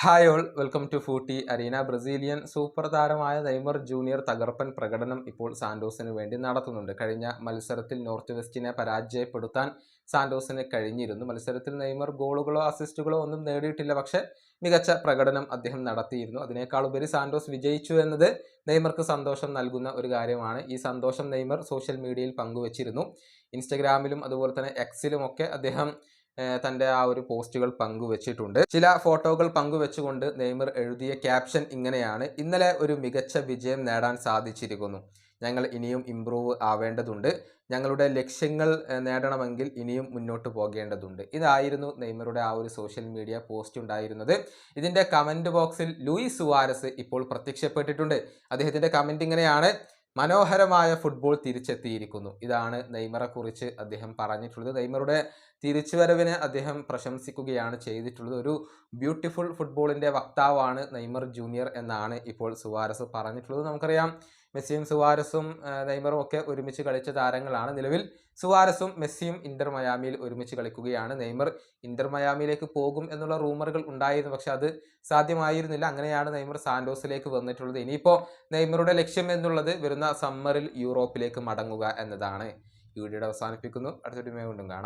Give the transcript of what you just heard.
Hi all welcome to footy arena Brazilian super താരമായ Neymar junior തകർപ്പൻ പ്രകടനം ഇപ്പോൾ സാന്റോസിന് വേണ്ടി നടത്തുന്നുണ്ട്. കഴിഞ്ഞ മത്സരത്തിൽ നോർത്ത് വെസ്റ്റിനെ പരാജയപ്പെടുത്താൻ സാന്റോസിന് കഴിഞ്ഞിരുന്നു. മത്സരത്തിൽ നെയ്മർ ഗോളുകളോ അസിസ്റ്റുകളോ ഒന്നും നേടിയിട്ടില്ല. പക്ഷേ മികച്ച പ്രകടനം അദ്ദേഹം നടത്തിയിരുന്നു. അതിനേക്കാൾ ഉപരി സാന്റോസ് വിജയിച്ചു എന്നത് നെയ്മർക്ക് സന്തോഷം നൽകുന്ന ഒരു കാര്യമാണ്. ഈ സന്തോഷം നെയ്മർ സോഷ്യൽ മീഡിയയിൽ പങ്കുവച്ചിരുന്നു. ഇൻസ്റ്റഗ്രാമിലും അതുപോലെ തന്നെ എക്സിലും ഒക്കെ അദ്ദേഹം തന്റെ ആ ഒരു പോസ്റ്റുകൾ പങ്കുവച്ചിട്ടുണ്ട്. ചില ഫോട്ടോകൾ പങ്കുവെച്ചുകൊണ്ട് നെയ്മർ എഴുതിയ ക്യാപ്ഷൻ ഇങ്ങനെയാണ്. ഇന്നലെ ഒരു മികച്ച വിജയം നേടാൻ സാധിച്ചിരിക്കുന്നു. ഞങ്ങൾ ഇനിയും ഇമ്പ്രൂവ് ആവേണ്ടതുണ്ട്. ഞങ്ങളുടെ ലക്ഷ്യങ്ങൾ നേടണമെങ്കിൽ ഇനിയും മുന്നോട്ട് പോകേണ്ടതുണ്ട്. ഇതായിരുന്നു നെയ്മറുടെ ആ ഒരു സോഷ്യൽ മീഡിയ പോസ്റ്റ് ഉണ്ടായിരുന്നത്. ഇതിന്റെ കമന്റ് ബോക്സിൽ ലൂയിസ് സുവാരസ് ഇപ്പോൾ പ്രത്യക്ഷപ്പെട്ടിട്ടുണ്ട്. അദ്ദേഹത്തിന്റെ കമന്റ് ഇങ്ങനെയാണ്. മനോഹരമായ ഫുട്ബോൾ തിരിച്ചെത്തിയിരിക്കുന്നു. ഇതാണ് നെയ്മറെ കുറിച്ച് അദ്ദേഹം പറഞ്ഞിട്ടുള്ളത്. നെയ്മറുടെ തിരിച്ചുവരവിനെ അദ്ദേഹം പ്രശംസിക്കുകയാണ് ചെയ്തിട്ടുള്ളത്. ഒരു ബ്യൂട്ടിഫുൾ ഫുട്ബോളിന്റെ വക്താവാണ് നെയ്മർ ജൂനിയർ എന്നാണ് ഇപ്പോൾ സുവാരസ് പറഞ്ഞിട്ടുള്ളത്. നമുക്കറിയാം മെസ്സിയും സുവാരസും നെയ്മറും ഒക്കെ ഒരുമിച്ച് കളിച്ച താരങ്ങളാണ്. നിലവിൽ സുവാരസും മെസ്സിയും ഇന്റർ മയാമിയിൽ ഒരുമിച്ച് കളിക്കുകയാണ്. നെയ്മർ ഇന്റർ മയാമിയിലേക്ക് പോകും എന്നുള്ള റൂമറുകൾ ഉണ്ടായിരുന്നു പക്ഷെ അത് സാധ്യമായിരുന്നില്ല. അങ്ങനെയാണ് നെയ്മർ സാന്റോസിലേക്ക് വന്നിട്ടുള്ളത്. ഇനിയിപ്പോൾ നെയ്മറുടെ ലക്ഷ്യം എന്നുള്ളത് വരുന്ന സമ്മറിൽ യൂറോപ്പിലേക്ക് മടങ്ങുക എന്നതാണ്. ഈ വീഡിയോയുടെ അവസാനിപ്പിക്കുന്നു. അടുത്തൊരു കൊണ്ടും കാണാം.